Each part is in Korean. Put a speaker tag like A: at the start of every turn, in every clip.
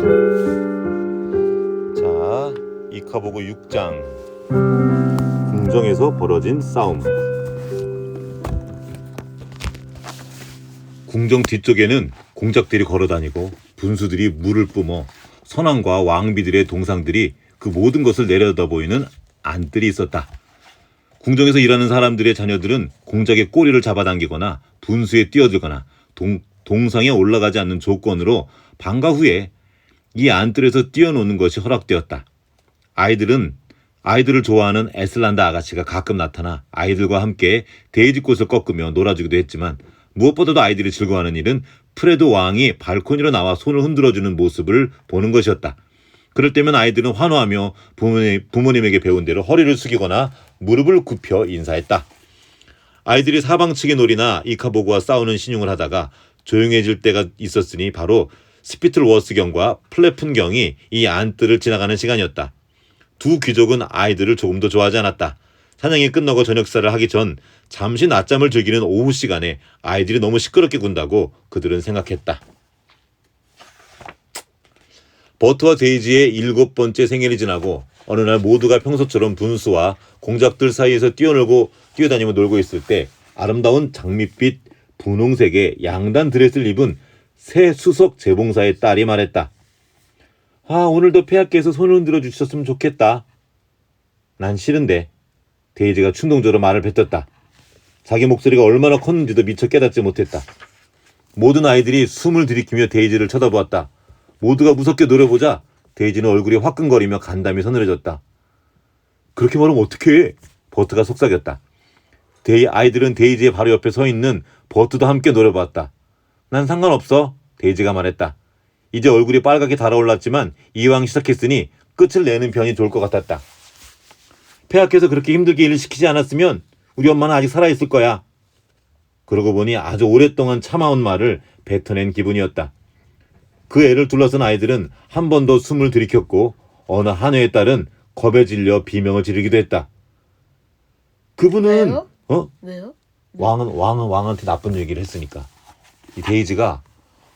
A: 자, 이카보고 6장. 궁정에서 벌어진 싸움. 궁정 뒤쪽에는 공작들이 걸어다니고 분수들이 물을 뿜어 선왕과 왕비들의 동상들이 그 모든 것을 내려다 보이는 안들이 있었다. 궁정에서 일하는 사람들의 자녀들은 공작의 꼬리를 잡아당기거나 분수에 뛰어들거나 동, 동상에 올라가지 않는 조건으로 방과 후에 이 안뜰에서 뛰어노는 것이 허락되었다. 아이들은 아이들을 좋아하는 에슬란다 아가씨가 가끔 나타나 아이들과 함께 데이지꽃을 꺾으며 놀아주기도 했지만 무엇보다도 아이들이 즐거워하는 일은 프레드 왕이 발코니로 나와 손을 흔들어주는 모습을 보는 것이었다. 그럴 때면 아이들은 환호하며 부모님, 부모님에게 배운 대로 허리를 숙이거나 무릎을 굽혀 인사했다. 아이들이 사방측의 놀이나 이카보그와 싸우는 신용을 하다가 조용해질 때가 있었으니 바로 스피틀워스경과 플레푼경이 이 안뜰을 지나가는 시간이었다. 두 귀족은 아이들을 조금 더 좋아하지 않았다. 사냥이 끝나고 저녁사를 하기 전 잠시 낮잠을 즐기는 오후 시간에 아이들이 너무 시끄럽게 군다고 그들은 생각했다. 버트와 데이지의 일곱 번째 생일이 지나고 어느 날 모두가 평소처럼 분수와 공작들 사이에서 뛰어놀고 뛰어다니며 놀고 있을 때 아름다운 장밋빛 분홍색의 양단 드레스를 입은 새 수석 재봉사의 딸이 말했다. 아, 오늘도 폐하께서 손을 흔들어 주셨으면 좋겠다. 난 싫은데. 데이지가 충동적으로 말을 뱉었다. 자기 목소리가 얼마나 컸는지도 미처 깨닫지 못했다. 모든 아이들이 숨을 들이키며 데이지를 쳐다보았다. 모두가 무섭게 노려보자 데이지는 얼굴이 화끈거리며 간담이 서늘해졌다. 그렇게 말하면 어떡해? 버트가 속삭였다. 데이 아이들은 데이지의 바로 옆에 서 있는 버트도 함께 노려보았다. 난 상관없어. 데이지가 말했다. 이제 얼굴이 빨갛게 달아올랐지만 이왕 시작했으니 끝을 내는 편이 좋을 것 같았다. 폐하께서 그렇게 힘들게 일을 시키지 않았으면 우리 엄마는 아직 살아있을 거야. 그러고 보니 아주 오랫동안 참아온 말을 뱉어낸 기분이었다. 그 애를 둘러싼 아이들은 한 번 더 숨을 들이켰고 어느 한 해의 딸은 겁에 질려 비명을 지르기도 했다. 그분은
B: 왜요?
A: 어
B: 왜요?
A: 왕은 왕은 왕한테 나쁜 얘기를 했으니까 이 데이지가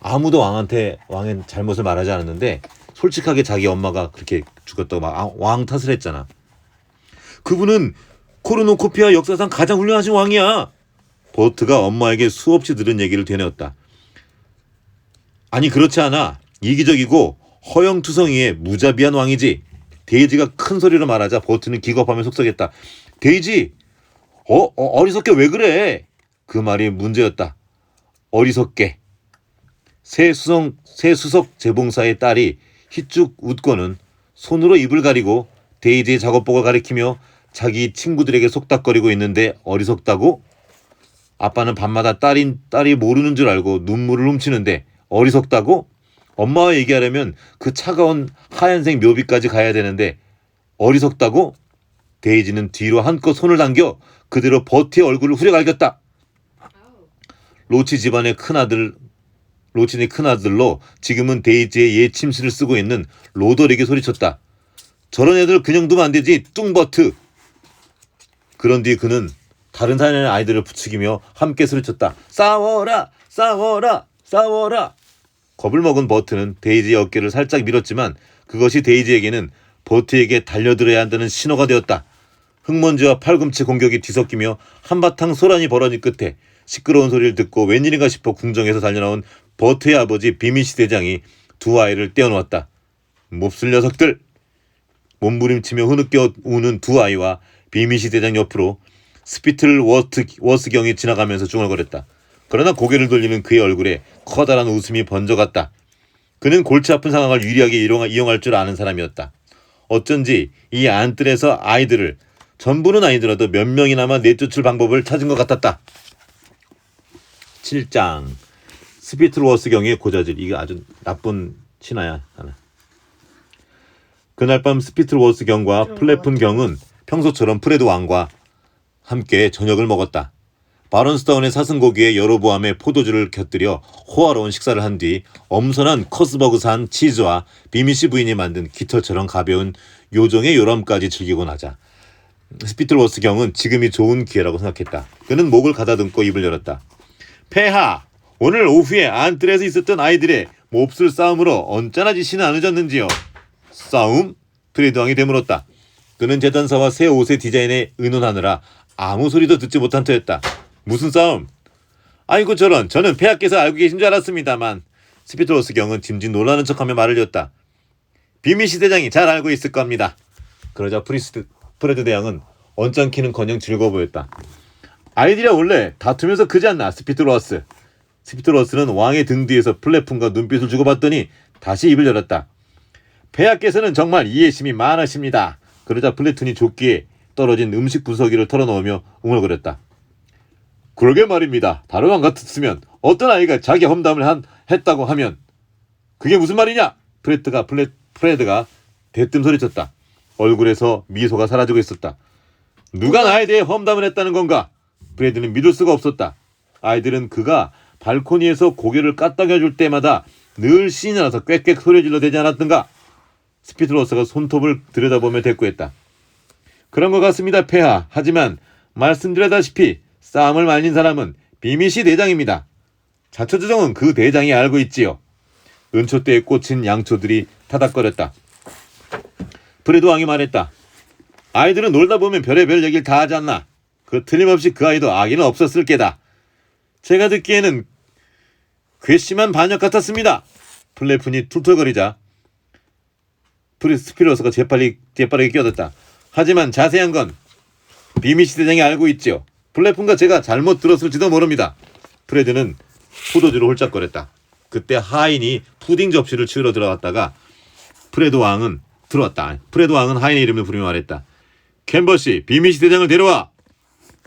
A: 아무도 왕한테 왕의 잘못을 말하지 않았는데 솔직하게 자기 엄마가 그렇게 죽었다고 막 아, 왕 탓을 했잖아. 그분은 코르노코피아 역사상 가장 훌륭하신 왕이야. 버트가 엄마에게 수없이 들은 얘기를 되뇌었다. 아니 그렇지 않아. 이기적이고 허영투성이의 무자비한 왕이지. 데이지가 큰 소리로 말하자 버트는 기겁하며 속삭였다. 데이지, 어, 어 어리석게 왜 그래? 그 말이 문제였다. 어리석게. 새 수성 새 수석 재봉사의 딸이 희쭉 웃고는 손으로 입을 가리고 데이지의 작업복을 가리키며 자기 친구들에게 속닥거리고 있는데 어리석다고? 아빠는 밤마다 딸인 딸이 모르는 줄 알고 눈물을 훔치는데 어리석다고? 엄마와 얘기하려면 그 차가운 하얀색 묘비까지 가야 되는데 어리석다고? 데이지는 뒤로 한껏 손을 당겨 그대로 버티의 얼굴을 후려갈겼다. 로치 집안의 큰아들 로치의 큰아들로 지금은 데이지의 옛 침실을 쓰고 있는 로더에게 소리쳤다. 저런 애들 그냥 두면 안 되지 뚱버트. 그런 뒤 그는 다른 사연의 아이들을 부추기며 함께 소리쳤다. 싸워라 싸워라 싸워라. 겁을 먹은 버트는 데이지의 어깨를 살짝 밀었지만 그것이 데이지에게는 버트에게 달려들어야 한다는 신호가 되었다. 흙먼지와 팔꿈치 공격이 뒤섞이며 한바탕 소란이 벌어진 끝에 시끄러운 소리를 듣고 웬일인가 싶어 궁정에서 달려나온 버트의 아버지 비미시 대장이 두 아이를 떼어놓았다. 몹쓸 녀석들! 몸부림치며 흐느껴 우는 두 아이와 비미시 대장 옆으로 스피틀 워트, 워스경이 지나가면서 중얼거렸다. 그러나 고개를 돌리는 그의 얼굴에 커다란 웃음이 번져갔다. 그는 골치 아픈 상황을 유리하게 이용할, 줄 아는 사람이었다. 어쩐지 이 안뜰에서 아이들을 전부는 아니더라도 몇 명이나마 내쫓을 방법을 찾은 것 같았다. 7장 스피틀워스 경의 고자질 이게 아주 나쁜 신하야 하나. 그날 밤 스피틀워스 경과 플래푼경은 평소처럼 프레드 왕과 함께 저녁을 먹었다. 바론스타운의 사슴고기에 여로보암의 포도주를 곁들여 호화로운 식사를 한 뒤 엄선한 커스버그산 치즈와 비미시 부인이 만든 깃털처럼 가벼운 요정의 요람까지 즐기고 나자 스피틀워스 경은 지금이 좋은 기회라고 생각했다. 그는 목을 가다듬고 입을 열었다. 폐하, 오늘 오후에 안뜰에서 있었던 아이들의 몹쓸 싸움으로 언짢아 지시는 않으셨는지요? 싸움? 프레드 왕이 되물었다. 그는 재단사와 새 옷의 디자인에 의논하느라 아무 소리도 듣지 못한 터였다. 무슨 싸움? 아이고 저런 저는 폐하께서 알고 계신 줄 알았습니다만 스피트로스 경은 짐짓 놀라는 척하며 말을 이었다. 비미시 대장이 잘 알고 있을 겁니다. 그러자 프리스트 프레드 대왕은 언짢기는커녕 즐거워 보였다. 아이들이 원래 다투면서 크지 않나 스피트로스. 스피트로스는 왕의 등 뒤에서 플래품과 눈빛을 주고받더니 다시 입을 열었다. 폐하께서는 정말 이해심이 많으십니다. 그러자 플래툰이 조끼에 떨어진 음식 부서기를 털어놓으며 웅얼거렸다. 그러게 말입니다. 다른 왕 같았으면 어떤 아이가 자기 험담을 한, 했다고 하면 그게 무슨 말이냐? 프레드가 플레, 프레드가 대뜸 소리쳤다. 얼굴에서 미소가 사라지고 있었다. 누가 나에 대해 험담을 했다는 건가? 프레드는 믿을 수가 없었다. 아이들은 그가 발코니에서 고개를 까딱여줄 때마다 늘 신이 나서 꽥꽥 소리질러 대지 않았던가? 스피드로스가 손톱을 들여다보며 대꾸했다. 그런 것 같습니다, 폐하. 하지만 말씀드렸다시피 싸움을 말린 사람은 비미시 대장입니다. 자초조정은 그 대장이 알고 있지요. 은초대에 꽂힌 양초들이 타닥거렸다. 프레드 왕이 말했다. 아이들은 놀다 보면 별의별 얘기를 다 하지 않나. 그 틀림없이 그 아이도 악의는 없었을 게다. 제가 듣기에는 괘씸한 반역 같았습니다. 플레푼이 툴툴거리자 프리스피로스가 재빨리, 재빠르게 끼어들었다. 하지만 자세한 건 비미시 대장이 알고 있지요. 플레푼과 제가 잘못 들었을지도 모릅니다. 프레드는 포도주를 홀짝거렸다. 그때 하인이 푸딩 접시를 치우러 들어갔다가 프레드 왕은 들어왔다. 프레드 왕은 하인의 이름을 부르며 말했다. 캔버시 비미시 대장을 데려와.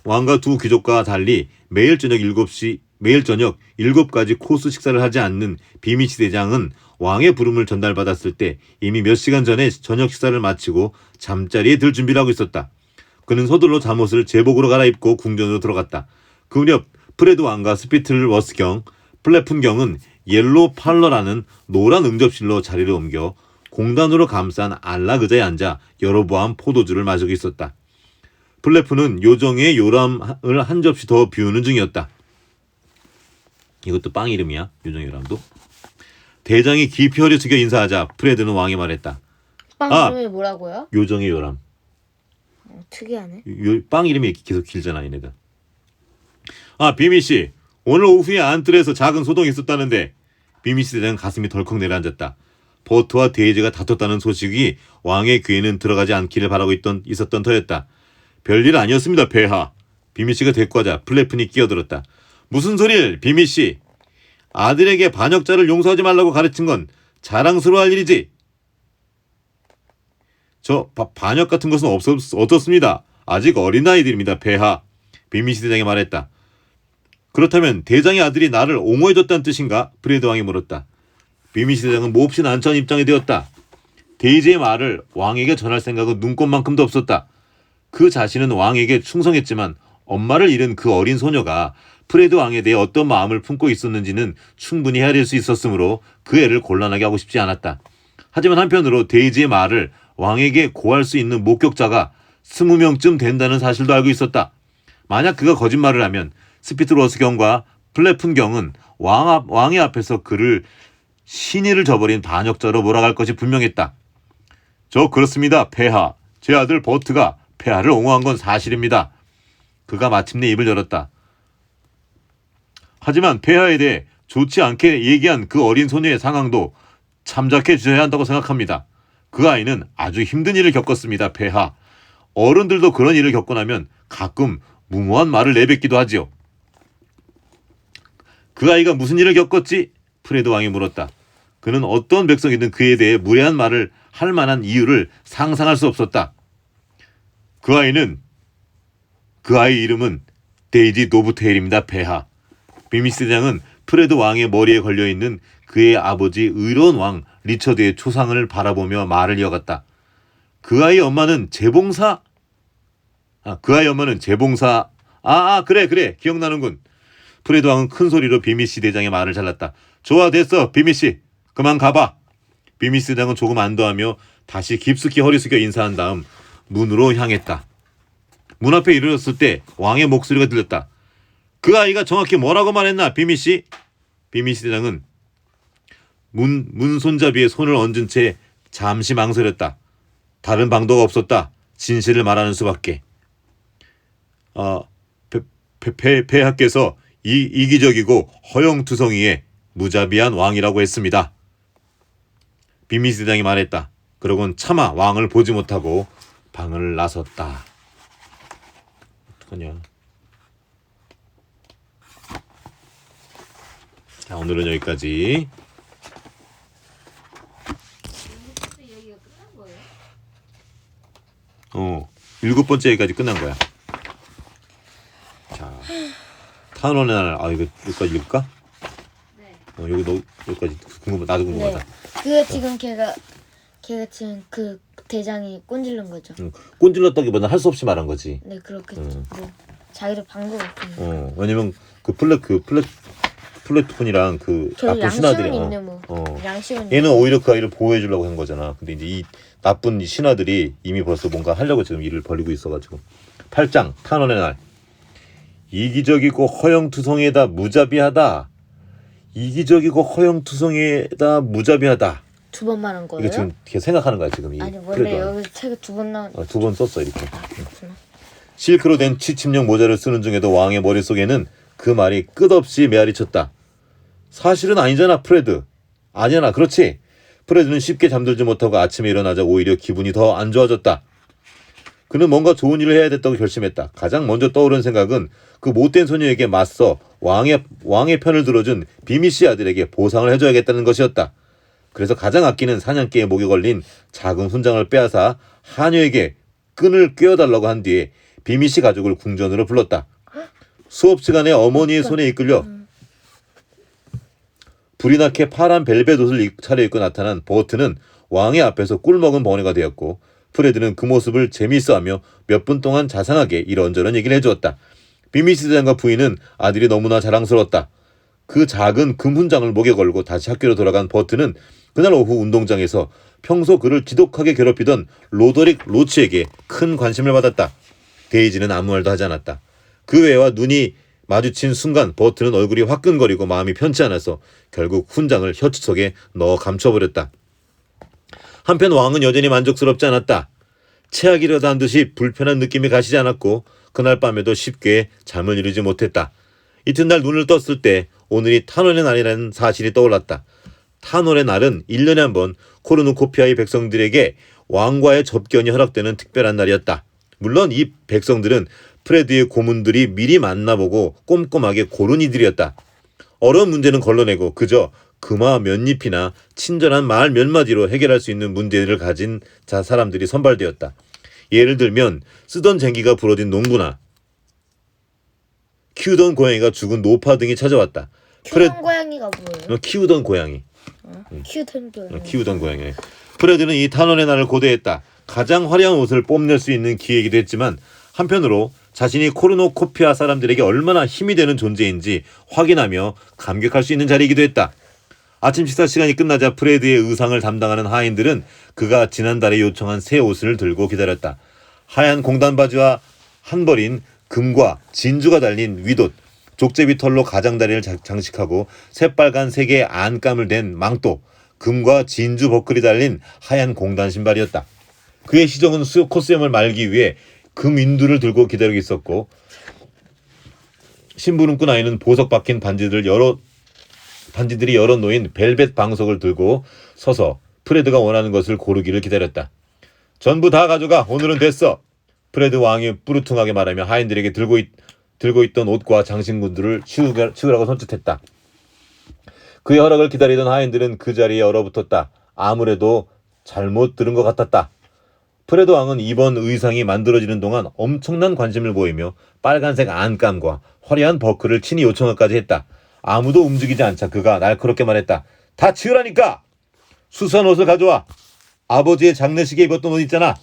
A: 왕과 두 귀족과 달리 매일 저녁 7시 매일 저녁 7가지 코스 식사를 하지 않는 비미시 대장은 왕의 부름을 전달받았을 때 이미 몇 시간 전에 저녁 식사를 마치고 잠자리에 들 준비를 하고 있었다. 그는 서둘러 잠옷을 제복으로 갈아입고 궁전으로 들어갔다. 그 무렵 프레드 왕과 스피틀 워스경, 플래푼경은 옐로 팔러라는 노란 응접실로 자리를 옮겨 공단으로 감싼 안락 의자에 앉아 여러 보암 포도주를 마시고 있었다. 플래프는 요정의 요람을 한 접시 더 비우는 중이었다. 이것도 빵 이름이야, 요정의 요람도. 대장이 깊이 허리 숙여 인사하자 프레드는 왕에 말했다.
B: 빵
A: 아!
B: 이름이 뭐라고요?
A: 요정의 요람.
B: 어, 특이하네.
A: 요, 빵 이름이 계속 길잖아, 얘네들. 아, 비미 씨. 오늘 오후에 안뜰에서 작은 소동이 있었다는데 비미 씨 대장 가슴이 덜컥 내려앉았다. 버트와 데이지가 다퉜다는 소식이 왕의 귀에는 들어가지 않기를 바라고 있던 있었던 터였다. 별일 아니었습니다, 폐하. 비미 씨가 대꾸하자 플래픈이 끼어들었다. 무슨 소리를, 비미 씨? 아들에게 반역자를 용서하지 말라고 가르친 건 자랑스러워할 일이지. 저 바- 반역 같은 것은 없었, 어떻습니다. 아직 어린아이들입니다, 폐하. 비미시 대장이 말했다. 그렇다면 대장의 아들이 나를 옹호해줬다는 뜻인가? 브레드 왕이 물었다. 비미시 대장은 몹시 난처한 입장이 되었다. 데이지의 말을 왕에게 전할 생각은 눈꼽만큼도 없었다. 그 자신은 왕에게 충성했지만 엄마를 잃은 그 어린 소녀가 프레드 왕에 대해 어떤 마음을 품고 있었는지는 충분히 헤아릴 수 있었으므로 그 애를 곤란하게 하고 싶지 않았다. 하지만 한편으로 데이지의 말을 왕에게 고할 수 있는 목격자가 스무 명쯤 된다는 사실도 알고 있었다. 만약 그가 거짓말을 하면 스피트로스 경과 플래푼 경은 왕 앞, 왕의 앞에서 그를 신의를 저버린 반역자로 몰아갈 것이 분명했다. 저 그렇습니다, 폐하. 제 아들 버트가 폐하를 옹호한 건 사실입니다. 그가 마침내 입을 열었다. 하지만 폐하에 대해 좋지 않게 얘기한 그 어린 소녀의 상황도 참작해 주셔야 한다고 생각합니다. 그 아이는 아주 힘든 일을 겪었습니다, 폐하. 어른들도 그런 일을 겪고 나면 가끔 무모한 말을 내뱉기도 하지요. 그 아이가 무슨 일을 겪었지? 프레드 왕이 물었다. 그는 어떤 백성이든 그에 대해 무례한 말을 할 만한 이유를 상상할 수 없었다. 그 아이는 그 아이 이름은 데이지 노브테일입니다, 폐하. 비미스 대장은 프레드 왕의 머리에 걸려 있는 그의 아버지 의로운 왕 리처드의 초상을 바라보며 말을 이어갔다. 그 아이 엄마는 재봉사? 아, 그 아이 엄마는 재봉사. 아, 아, 그래, 그래. 기억나는군. 프레드 왕은 큰 소리로 비미씨 대장의 말을 잘랐다. 좋아, 됐어, 비미씨. 그만 가봐. 비미씨 대장은 조금 안도하며 다시 깊숙이 허리 숙여 인사한 다음 문으로 향했다. 문 앞에 이르렀을 때 왕의 목소리가 들렸다. 그 아이가 정확히 뭐라고 말했나, 비미 씨? 비미씨 대장은 문, 문 손잡이에 손을 얹은 채 잠시 망설였다. 다른 방도가 없었다. 진실을 말하는 수밖에. 아, 폐, 폐, 폐, 폐하께서 이, 이기적이고 허영투성이의 무자비한 왕이라고 했습니다. 비미스 대장이 말했다. 그러곤 차마 왕을 보지 못하고 방을 나섰다. 어떡하냐. 자, 오늘은 여기까지. 어, 일곱 번째 여기까지 끝난 거야. 자, 탄원의 날, 아, 이거 여기까지 읽을까?
B: 네.
A: 어, 여기 너, 여기까지 궁금, 나도
B: 네.
A: 궁금하다.
B: 그게 지금 걔가 걔가 지금 그 대장이 꼰질른 거죠.
A: 응. 꼰질렀다기보다 할 수 없이 말한 거지.
B: 네 그렇게
A: 음.
B: 뭐 방금 같은.
A: 어, 왜냐면 그 플랫, 그 플랫, 플랫톤이랑
B: 그저
A: 나쁜
B: 양심은
A: 신하들이,
B: 있네
A: 어,
B: 뭐.
A: 어.
B: 양심은
A: 얘는 오히려 그 아이를 보호해 주려고 한 거잖아. 근데 이제 이 나쁜 이 신하들이 이미 벌써 뭔가 하려고 지금 일을 벌이고 있어 가지고. 8장 탄원의 날. 이기적이고 허영투성이에다 무자비하다. 이기적이고 허영투성이에다 무자비하다.
B: 두 번 말한 거예요?
A: 이거 지금 이렇게 생각하는 거야 지금 이
B: 아니 원래. 여기 책에 두 번 나온.
A: 어, 두번 썼어 이렇게.
B: 아 그렇구나.
A: 실크로 된 취침용 모자를 쓰는 중에도 왕의 머릿속에는 그 말이 끝없이 메아리쳤다. 사실은 아니잖아, 프레드. 아니잖아, 그렇지? 프레드는 쉽게 잠들지 못하고 아침에 일어나자 오히려 기분이 더 안 좋아졌다. 그는 뭔가 좋은 일을 해야 됐다고 결심했다. 가장 먼저 떠오른 생각은 그 못된 소녀에게 맞서 왕의, 왕의 편을 들어준 비미 씨 아들에게 보상을 해줘야겠다는 것이었다. 그래서 가장 아끼는 사냥개의 목에 걸린 작은 훈장을 빼앗아 하녀에게 끈을 꿰어달라고 한 뒤에 비미 씨 가족을 궁전으로 불렀다. 수업 시간에 어머니의 손에 이끌려 불이 나게 파란 벨벳 옷을 입- 차려입고 나타난 버트는 왕의 앞에서 꿀먹은 버니가 되었고 프레드는 그 모습을 재미있어하며 몇 분 동안 자상하게 이런저런 얘기를 해주었다. 비미스 대장과 부인은 아들이 너무나 자랑스러웠다. 그 작은 금 훈장을 목에 걸고 다시 학교로 돌아간 버트는 그날 오후 운동장에서 평소 그를 지독하게 괴롭히던 로더릭 로치에게 큰 관심을 받았다. 데이지는 아무 말도 하지 않았다. 그 외와 눈이 마주친 순간 버트는 얼굴이 화끈거리고 마음이 편치 않아서 결국 훈장을 혀추 속에 넣어 감춰버렸다. 한편 왕은 여전히 만족스럽지 않았다. 체하기려다 한 듯이 불편한 느낌이 가시지 않았고 그날 밤에도 쉽게 잠을 이루지 못했다. 이튿날 눈을 떴을 때 오늘이 탄원의 날이라는 사실이 떠올랐다. 탄원의 날은 1년에 한 번 코르누코피아의 백성들에게 왕과의 접견이 허락되는 특별한 날이었다. 물론 이 백성들은 프레드의 고문들이 미리 만나보고 꼼꼼하게 고른 이들이었다. 어려운 문제는 걸러내고 그저 금화 몇 잎이나 친절한 말 몇 마디로 해결할 수 있는 문제를 가진 자 사람들이 선발되었다. 예를 들면 쓰던 쟁기가 부러진 농부나 키우던 고양이가 죽은 노파 등이 찾아왔다. 프레
B: 키우던 고양이가 뭐예요?
A: 어, 키우던 고양이,
B: 키우던
A: 어,
B: 고양이.
A: 키우던 고양이. 프레드는 이 탄원의 날을 고대했다. 가장 화려한 옷을 뽐낼 수 있는 기회이기도 했지만 한편으로 자신이 코르노코피아 사람들에게 얼마나 힘이 되는 존재인지 확인하며 감격할 수 있는 자리이기도 했다. 아침 식사 시간이 끝나자 프레드의 의상을 담당하는 하인들은 그가 지난달에 요청한 새 옷을 들고 기다렸다. 하얀 공단 바지와 한 벌인 금과 진주가 달린 윗옷, 족제비 털로 가장다리를 자- 장식하고 새빨간 세 개의 안감을 댄 망토, 금과 진주 버클이 달린 하얀 공단 신발이었다. 그의 시종은 수- 코스염을 말기 위해 금 인두를 들고 기다리고 있었고 심부름꾼 아이는 보석 박힌 반지들 여러 반지들이 여러 놓인 벨벳 방석을 들고 서서 프레드가 원하는 것을 고르기를 기다렸다. 전부 다 가져가. 오늘은 됐어. 프레드 왕이 뿌르퉁하게 말하며 하인들에게 들고, 있, 들고 있던 옷과 장신구들을 치우게, 치우라고 손짓했다. 그의 허락을 기다리던 하인들은 그 자리에 얼어붙었다. 아무래도 잘못 들은 것 같았다. 프레드 왕은 이번 의상이 만들어지는 동안 엄청난 관심을 보이며 빨간색 안감과 화려한 버클을 친히 요청하까지 했다. 아무도 움직이지 않자 그가 날카롭게 말했다. 다 치우라니까! 수수한 옷을 가져와! 아버지의 장례식에 입었던 옷 있잖아!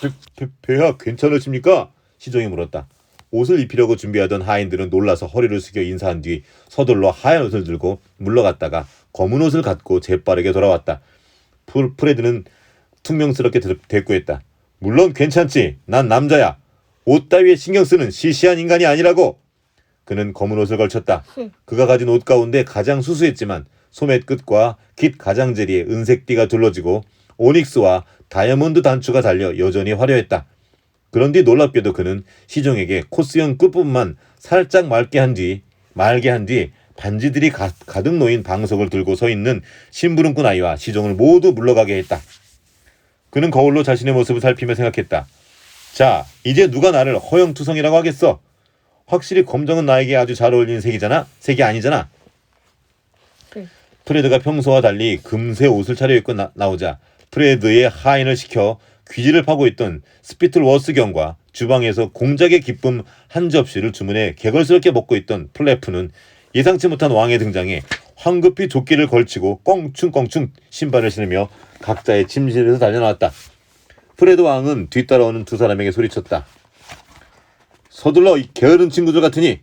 A: 배, 배, 배야 괜찮으십니까? 시종이 물었다. 옷을 입히려고 준비하던 하인들은 놀라서 허리를 숙여 인사한 뒤 서둘러 하얀 옷을 들고 물러갔다가 검은 옷을 갖고 재빠르게 돌아왔다. 풀, 프레드는 퉁명스럽게 대- 대꾸했다. 물론 괜찮지. 난 남자야. 옷 따위에 신경 쓰는 시시한 인간이 아니라고. 그는 검은 옷을 걸쳤다. 그가 가진 옷 가운데 가장 수수했지만 소매 끝과 깃 가장자리에 은색띠가 둘러지고 오닉스와 다이아몬드 단추가 달려 여전히 화려했다. 그런데 놀랍게도 그는 시종에게 코스형 끝부분만 살짝 맑게 한 뒤, 말게 한 뒤 반지들이 가, 가득 놓인 방석을 들고 서 있는 심부름꾼 아이와 시종을 모두 물러가게 했다. 그는 거울로 자신의 모습을 살피며 생각했다. 자, 이제 누가 나를 허영투성이라고 하겠어? 확실히 검정은 나에게 아주 잘 어울리는 색이잖아? 색이 아니잖아?
B: 응.
A: 프레드가 평소와 달리 금세 옷을 차려입고 나, 나오자 프레드의 하인을 시켜 귀지를 파고 있던 스피틀 워스경과 주방에서 공작의 기쁨 한 접시를 주문해 개걸스럽게 먹고 있던 플래프는 예상치 못한 왕의 등장에 황급히 조끼를 걸치고 껑충껑충 신발을 신으며 각자의 침실에서 달려나왔다. 프레드 왕은 뒤따라오는 두 사람에게 소리쳤다. 서둘러 이 게으른 친구들 같으니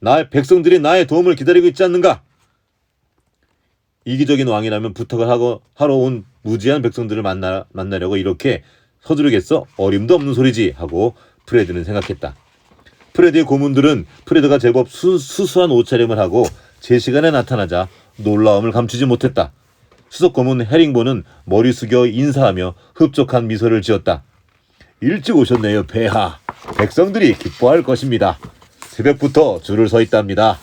A: 나의 백성들이 나의 도움을 기다리고 있지 않는가? 이기적인 왕이라면 부탁을 하고 하러 온 무지한 백성들을 만나 만나려고 이렇게 서두르겠어? 어림도 없는 소리지 하고 프레드는 생각했다. 프레드의 고문들은 프레드가 제법 수, 수수한 옷차림을 하고 제 시간에 나타나자 놀라움을 감추지 못했다. 수석 고문 해링본은 머리 숙여 인사하며 흡족한 미소를 지었다. 일찍 오셨네요, 폐하. 백성들이 기뻐할 것입니다. 새벽부터 줄을 서 있답니다.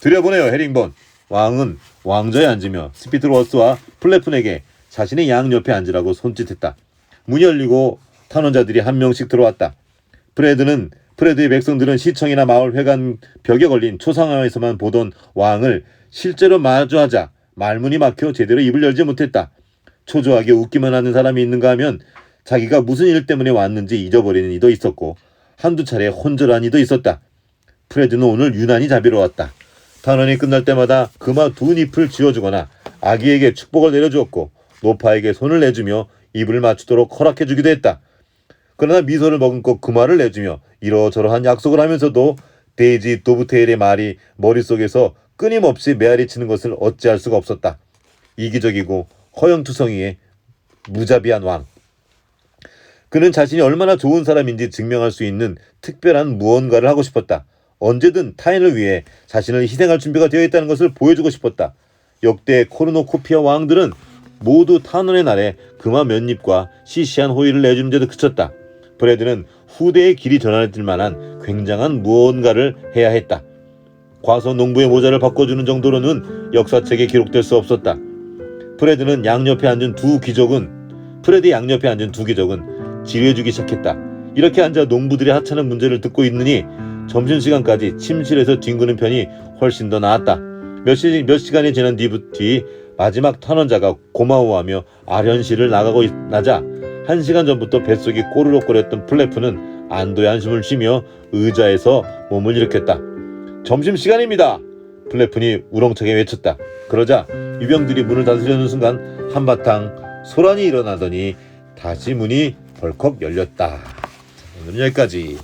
A: 들여보내요, 해링본. 왕은 왕좌에 앉으며 스피트로스와 플래픈에게 자신의 양 옆에 앉으라고 손짓했다. 문이 열리고 탄원자들이 한 명씩 들어왔다. 프레드는 프레드의 백성들은 시청이나 마을 회관 벽에 걸린 초상화에서만 보던 왕을 실제로 마주하자 말문이 막혀 제대로 입을 열지 못했다. 초조하게 웃기만 하는 사람이 있는가 하면 자기가 무슨 일 때문에 왔는지 잊어버리는 이도 있었고 한두 차례 혼절한 이도 있었다. 프레드는 오늘 유난히 자비로웠다. 탄원이 끝날 때마다 그마 두 잎을 쥐어주거나 아기에게 축복을 내려주었고 노파에게 손을 내주며 입을 맞추도록 허락해주기도 했다. 그러나 미소를 머금고 그말을 내주며 이러저러한 약속을 하면서도 데이지 도브테일의 말이 머릿속에서 끊임없이 메아리 치는 것을 어찌할 수가 없었다. 이기적이고 허영투성이의 무자비한 왕. 그는 자신이 얼마나 좋은 사람인지 증명할 수 있는 특별한 무언가를 하고 싶었다. 언제든 타인을 위해 자신을 희생할 준비가 되어 있다는 것을 보여주고 싶었다. 역대 코르노코피아 왕들은 모두 탄원의 날에 금화 몇 잎과 시시한 호의를 내주는 데도 그쳤다. 브레드는 후대의 길이 전환될 만한 굉장한 무언가를 해야 했다. 과서 농부의 모자를 바꿔주는 정도로는 역사책에 기록될 수 없었다. 프레드는 양옆에 앉은 두 귀족은 프레드 양옆에 앉은 두 귀족은 지뢰주기 시작했다. 이렇게 앉아 농부들이 하찮은 문제를 듣고 있느니 점심시간까지 침실에서 뒹구는 편이 훨씬 더 나았다. 몇, 시, 몇 시간이 지난 뒤, 뒤 마지막 탄원자가 고마워하며 아련시를 나가고 있- 나자 한 시간 전부터 뱃속이 꼬르륵거렸던 플래프는 안도의 한숨을 쉬며 의자에서 몸을 일으켰다. 점심시간입니다. 플래픈이 우렁차게 외쳤다. 그러자 유병들이 문을 닫으려는 순간 한바탕 소란이 일어나더니 다시 문이 벌컥 열렸다. 오늘은 여기까지.